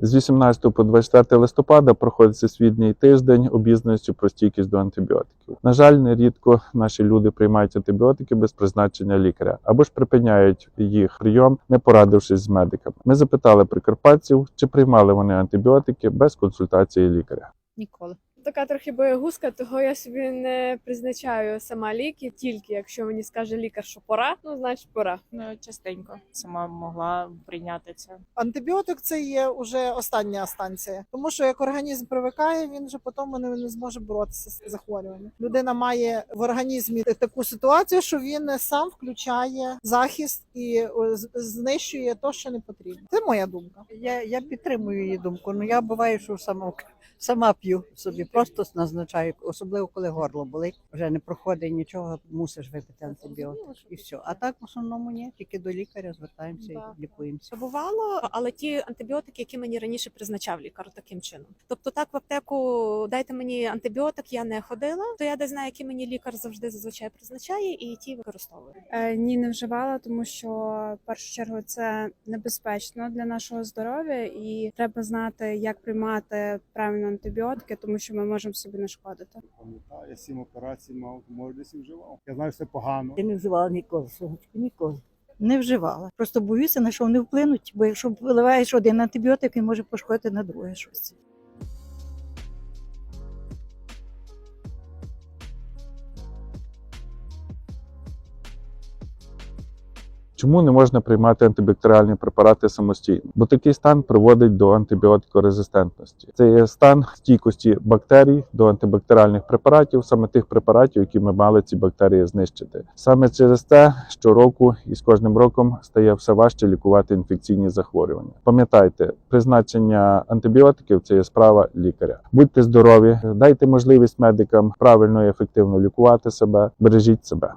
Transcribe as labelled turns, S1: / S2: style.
S1: З 18 по 24 листопада проходить всесвітній тиждень обізнаністю про стійкість до антибіотиків. На жаль, нерідко наші люди приймають антибіотики без призначення лікаря або ж припиняють їх прийом, не порадившись з медиками. Ми запитали прикарпатців, чи приймали вони антибіотики без консультації лікаря.
S2: Ніколи.
S3: Така трохи боягузка, того я собі не призначаю сама ліки, тільки якщо мені скаже лікар, що пора, ну значить пора.
S2: Ну, частенько сама могла прийняти це.
S4: Антибіотик це є вже остання станція, тому що як організм привикає, він вже потім не, не зможе боротися з захворюванням. Людина має в організмі таку ситуацію, що він сам включає захист і з- знищує те, що не потрібно. Це моя думка.
S5: Я, я підтримую її думку. Ну я буває, що сама, сама п'ю собі, просто назначаю, особливо коли горло болить. Вже не проходить нічого, мусиш випити антибіотик і все. А так в основному ні, тільки до лікаря звертаємося і лікуємося.
S6: Бувало, але ті антибіотики, які мені раніше призначав лікар, таким чином. Тобто, так в аптеку дайте мені антибіотик, я не ходила, то я десь знаю, які мені лікар завжди зазвичай призначає, і ті використовую.
S7: Е, Ні, не вживала, тому що в першу чергу це небезпечно для нашого здоров'я, і треба знати, як приймати правильно антибіотики, тому що ми можемо собі нашкодити.
S8: Пам'ятаю, я сім операцій мав, може десь і вживав. Я знаю, що це погано.
S5: Я не вживала ніколи, сонечко, ніколи. Не вживала. Просто боюся, на що вони вплинуть, бо якщо виливаєш один антибіотик, він може пошкодити на друге щось.
S1: Чому не можна приймати антибактеріальні препарати самостійно? Бо такий стан приводить до антибіотикорезистентності. Це є стан стійкості бактерій до антибактеріальних препаратів, саме тих препаратів, які ми мали ці бактерії знищити. Саме через те, щороку і з кожним роком стає все важче лікувати інфекційні захворювання. Пам'ятайте, призначення антибіотиків це є справа лікаря. Будьте здорові, дайте можливість медикам правильно і ефективно лікувати себе, бережіть себе.